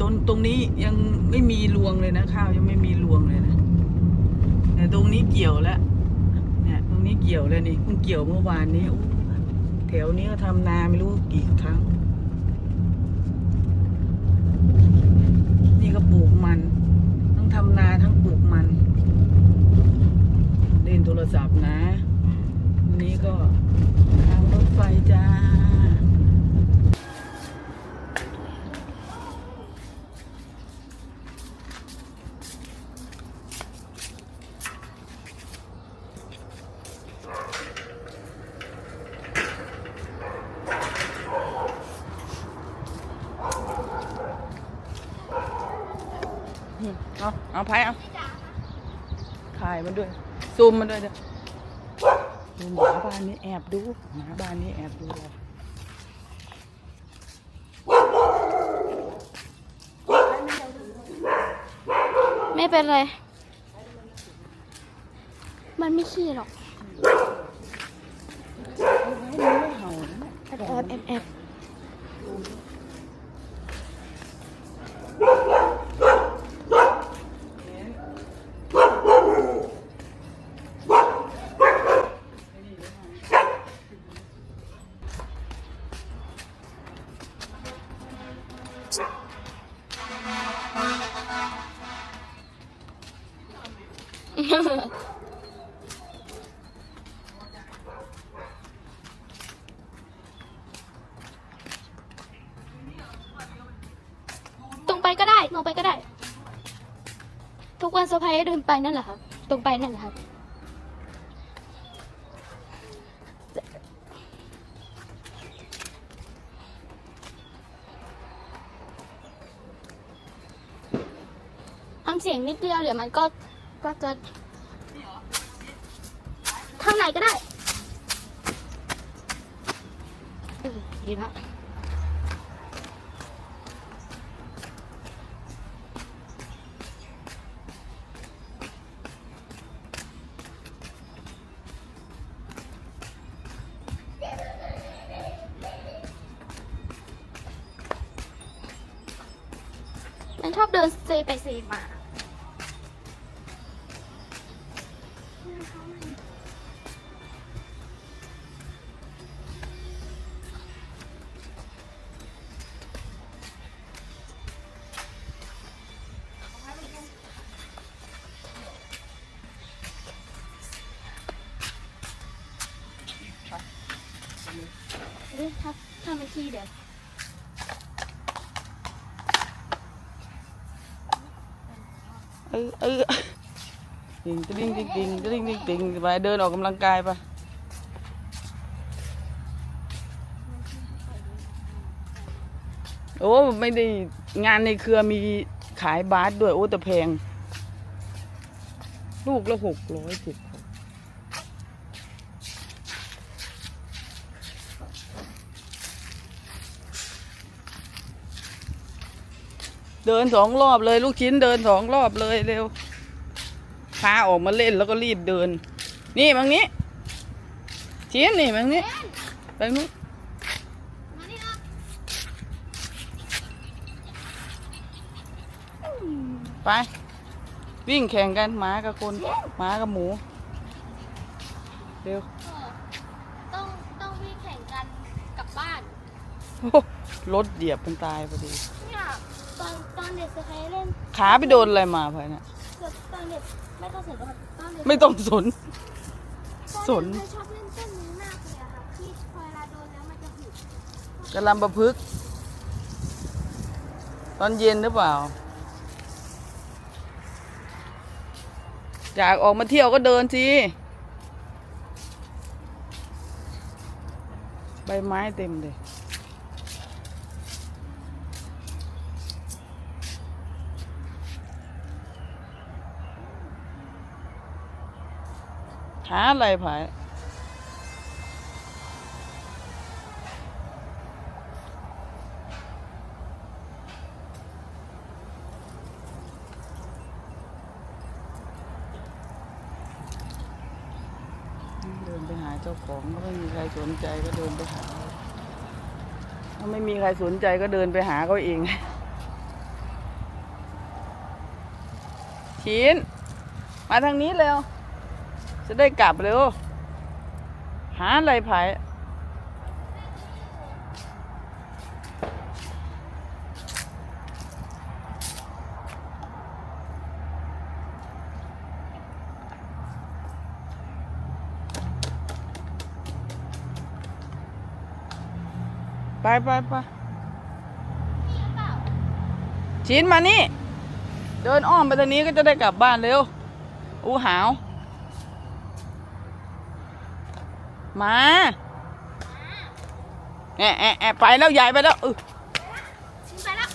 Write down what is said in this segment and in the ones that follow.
ต้นตรงนี้ยังไม่มีรวงเลยนะข้าวยังไม่มีรวงเลยนะแต่ตรงนี้เกี่ยวแล้วเนี่ยตรงนี้เกี่ยวแล้วนี่เพิ่งเกี่ยวเมื่อวานนี้แถวนี้ก็ทำนาไม่รู้กี่ครั้ง นี่ก็ปลูกมัน ทั้งทำนาทั้งปลูกมัน เล่นโทรศัพท์นะอันนี้ก็ทางรถไฟจ้า เอาไพ่เอาถ่ายมันด้วย ซูมมันด้วยเด้อดูหมาบ้านนี้แอบดูหมาบ้านนี้แอบดูเราไม่เป็นไร มันไม่ขี้หรอกไม่เห่านะแอบแอบแอบ ตรงไปก็ได้ ตรงไปก็ได้ ทุกวันสะพายเดินไปนั่นแหละครับ ตรงไปนั่นแหละครับ ทำเสียงนิดเดียวเดี๋ยวมันก็ก็จะข้างในก็ได้ดีละมันชอบเดินเซไปเซมา เดี๋ยวเออเออติงติงติงติงติงติงติงไปเดินออกกำลังกายปะโอ้ไม่ได้งานในเครือมีขายบาสด้วยโอ้แต่แพง ลูกละหกร้อยเจ็ เดินสองรอบเลยลูกชิ้นเดินสองรอบเลยเร็วพาออกมาเล่นแล้วก็รีบเดิน นี่มังนี้ชิ้นนี่มังนี้ไปนู้นมานี่นะไป วิ่งแข่งกันหมากับคนหมากับหมู เร็วเออต้องต้องวิ่งแข่งกันกลับบ้านโอ้รถเหยียบมันตายพอดีเนี่ย ตอนตอนเด็กสะพายเล่นขาไปโดนอะไรมาพะเนี่ยตอนเด็กไม่ต้องสนหรอกครับตอนเด็กไม่ต้องสน สน ตอเด็กชอบเล่นเต้นนี้มากเลยอะค่ะที่พอเวลาโดนแล้วมันจะหุบกระลำประพฤกษ์ตอนเย็นหรือเปล่า อยากออกมาเที่ยวก็เดินสิใบไม้เต็มเลย หาอะไรผายเดินไปหาเจ้าของก็ไม่มีใครสนใจก็เดินไปหา ถ้าไม่มีใครสนใจก็เดินไปหาเขาเอง ชินมาทางนี้เร็ว จะได้กลับเร็ว หาอะไรไผ่ไปไปไปชินมานี่ เดินอ้อมไปทางนี้ก็จะได้กลับบ้านเร็ว อู้หาว มาแอะแอะแอะไปแล้วใหญ่ไปแล้วเออชินไปแล้ว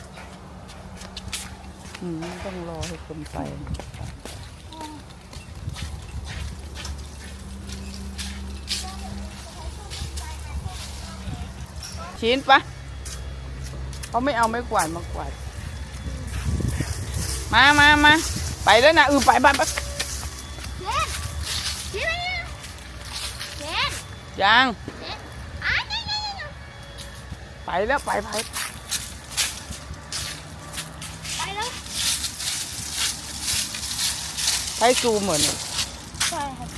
อืมต้องรอให้คนไปชิ้นปะเขาไม่เอาไม่กวาดมากวาดมามามาไปแล้วนะเออไปไปไป เจนชินไปเนี่ยเจน ยังเจนอะเนี่ยเนี่ยเนี่ยไปแล้วไปไปไปแล้วใช้ซูมเหมือนใช่ครับ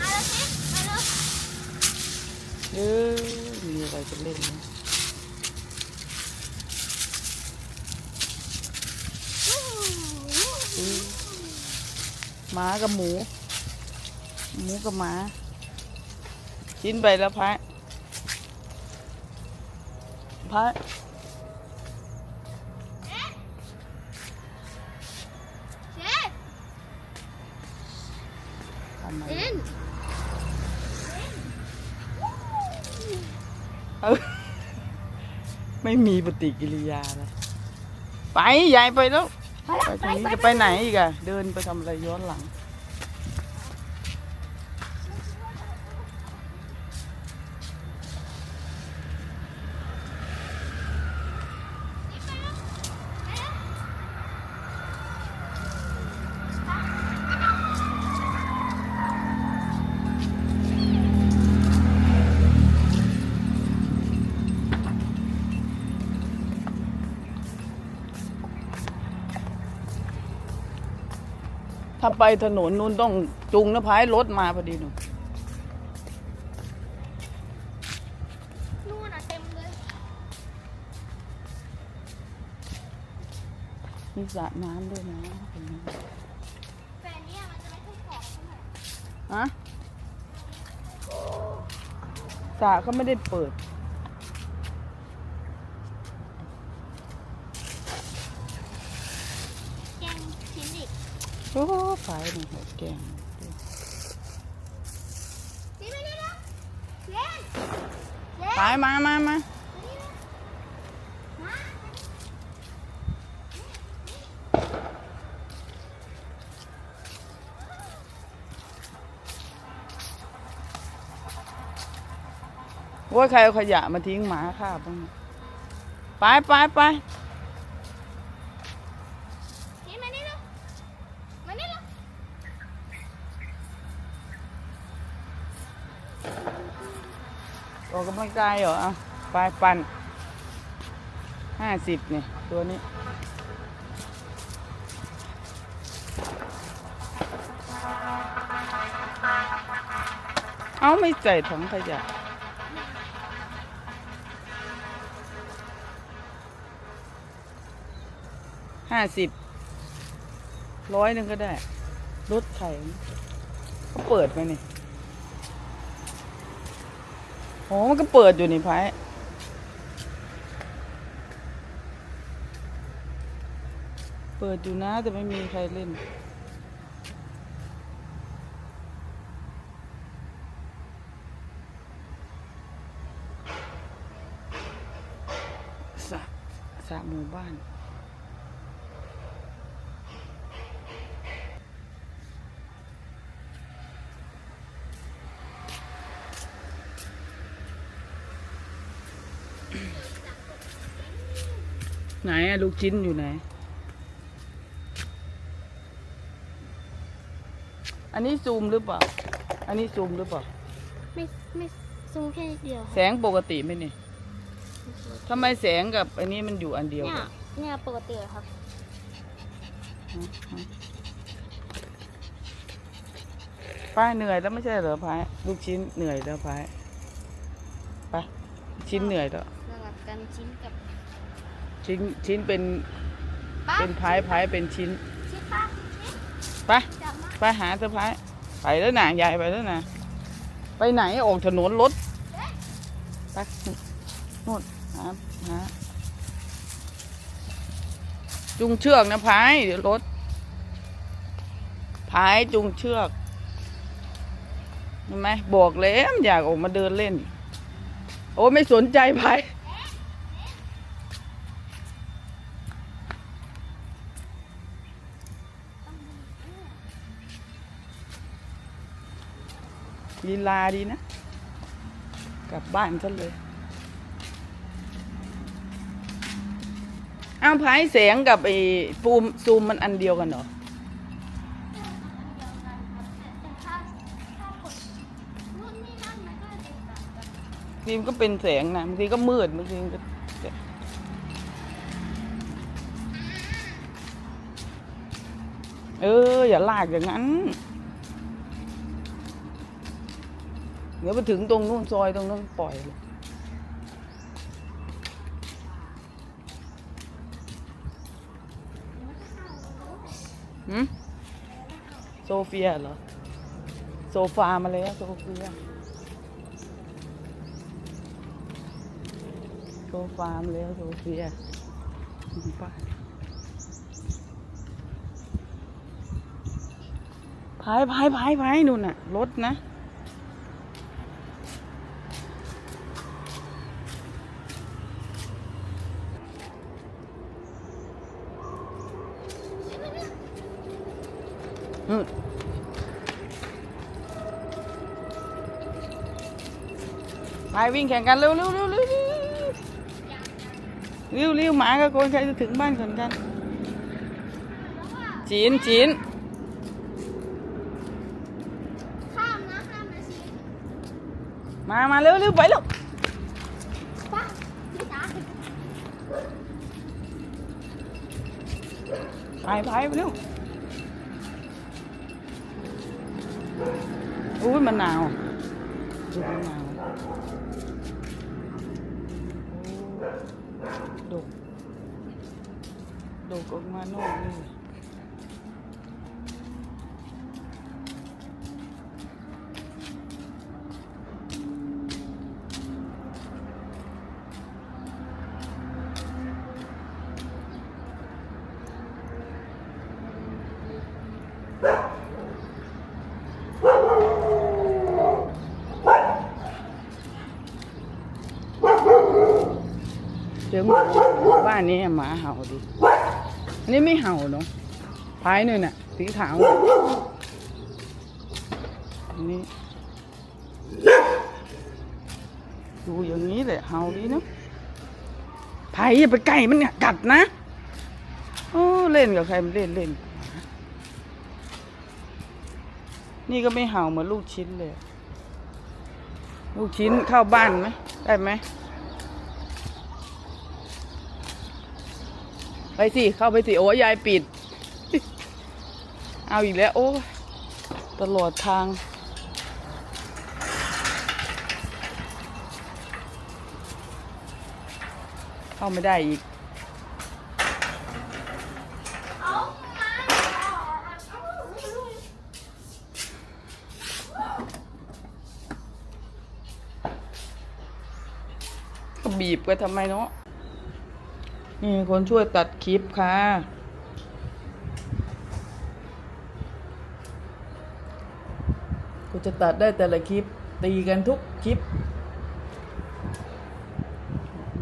มาแล้วชินมาแล้วเออมีอะไรจะเล่นไหมอืมหมากับหมู หมูกับหมา ชิ้นไปแล้วพายพายเจนทำไมเจนเออไม่มีปฏิกิริยาเลยไปใหญ่ไปแล้วไปแล้วไปไปทางนี้ไปจะไปไหนอีกอะเดินไปทำอะไรย้อนหลัง ถ้าไปถนนนู้นต้องจุงนะพายรถมาพอดีหนูนู่นอะเต็มเลยมีสระน้ำด้วยนะเห็นไหมแต่เนี่ยมันจะไม่ค่อยขอบเท่าไหร่ฮะสระก็ไม่ได้เปิด แกงชิ้นอีก โอ้ฝายหนึ่งหัวแกงนี่ไม่ได้แล้วเจนเจนฝายมามามามาว่าใครเอาขยะมาทิ้งหมาข้าบบ้างเนี่ยไปไปไป กำลังกายเหรออะไปปั่นห้าสิบเนี่ยตัวนี้เอาไม่ใส่ถังขยะห้าสิบร้อยหนึ่งก็ได้ รถไถเขาเปิดไหมนี่ โอ้มันก็เปิดอยู่นี่พายเปิดอยู่นะแต่ไม่มีใครเล่นสระสระหมู่บ้าน ไหนอะลูกชิ้นอยู่ไหน อันนี้ซูมหรือเปล่า อันนี้ซูมหรือเปล่า ไม่ไม่ซูมแค่นิดเดียวแสงปกติไหมนี่ทำไมแสงกับอันนี้มันอยู่อันเดียวเนี่ยกันเนี่ยปกติเหรอครับ ป้าเหนื่อยแล้วไม่ใช่เหรอพายลูกชิ้นเหนื่อยแล้วพายไปชิ้นเหนื่อยแล้ว สลับกันชิ้นกับ ชิ้นชิ้นเป็นป้าเป็นพายพายเป็นชิ้นชิ้นป้าชิ้นไปจับมาไปหาเซอร์ไพรส์ไปแล้วนะยายไปแล้วนะไปไหนออกถนนรถไปนู่นหาหาจุงเชือกนะพายเดี๋ยวรถพายจุงเชือกเห็นไหมบอกแล้วอยากออกมาเดินเล่น โอ้ไม่สนใจพาย ลีลาดีนะ กลับบ้านซะเลย อ้าวพายแสงกับไอ้ฟูมซูมมันอันเดียวกันเหรอแต่ถ้าถ้ากดนู่นนี่นั่นมันก็จะต่างกันบางทีมก็เป็นแสงนะบางทีก็มืดบางทีก็เอออย่าลากอย่างนั้น เดี๋ยวไปถึงตรงนู้นซอยตรงนู้นปล่อยเลยหืมโซเฟียเหรอ โซฟามาแล้วโซเฟีย โซฟามาแล้วโซเฟียไป้าพายพายพายพายนู่นน่ะ รถนะ วิ่งแข่งกันเร็วเร็วเร็วเร็วเร็วเร็วเร็วหมากับคนใครจะถึงบ้านก่อนกัน จีนจีนข้ามนะข้ามนะชิ้นมามาเร็วเร็วไปเร็วป้าพี่ตาไปไปไปเร็วอุ้ยมันหนาวดูมันหนาวโอ้ดก ดกออกมานอกนี่เสียงหมาบ้านนี้หมาเห่าดิอั นนี้ไม่เห่าเนาะพายหนึ่งน่ะ สีขาวอันนี้ดูอย่างนี้แหละเห่าดีเนาะพายอย่าไปใกล้มันเนี่ยกัดนะโอ้เล่นกับใครมันเล่นเล่น นี่ก็ไม่เห่าเหมือนลูกชิ้นเลย ลูกชิ้นเข้าบ้านไหมได้ไหม ไปสิ เข้าไปสิ โอ้ยายปิด เอาอีกแล้ว โอ้ยตลอดทาง เข้าไม่ได้อีกก็บีบกันทำไมเนาะ นี่คนช่วยตัดคลิปค่ะ กูจะตัดได้แต่ละคลิป ตีกันทุกคลิป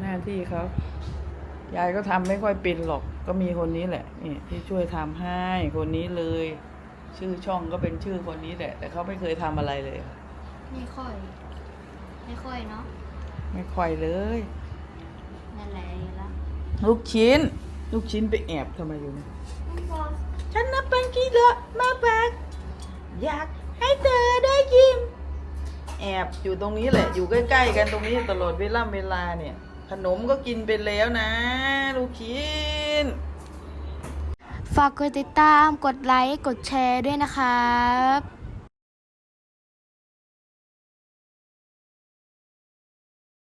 หน้าที่เขายายก็ทำไม่ค่อยเป็นหรอก ก็มีคนนี้แหละนี่ที่ช่วยทำให้คนนี้เลย ชื่อช่องก็เป็นชื่อคนนี้แหละ แต่เขาไม่เคยทำอะไรเลย ไม่ค่อย ไม่ค่อยเนาะ ไม่ค่อยเลยนั่นแหละละ ลูกชิ้น ลูกชิ้นไปแอบทำไมอยู่เนี่ยฉันนับเป็นกี่ละมาแบกอยากให้เธอได้ยิ้ม แอบอยู่ตรงนี้แหละ อยู่ใกล้ๆกันตรงนี้ตลอดเวลาเวลาเนี่ย ขนมก็กินไปแล้วนะ ลูกคินฝากกดติดตาม กดไลค์ กดแชร์ด้วยนะครับ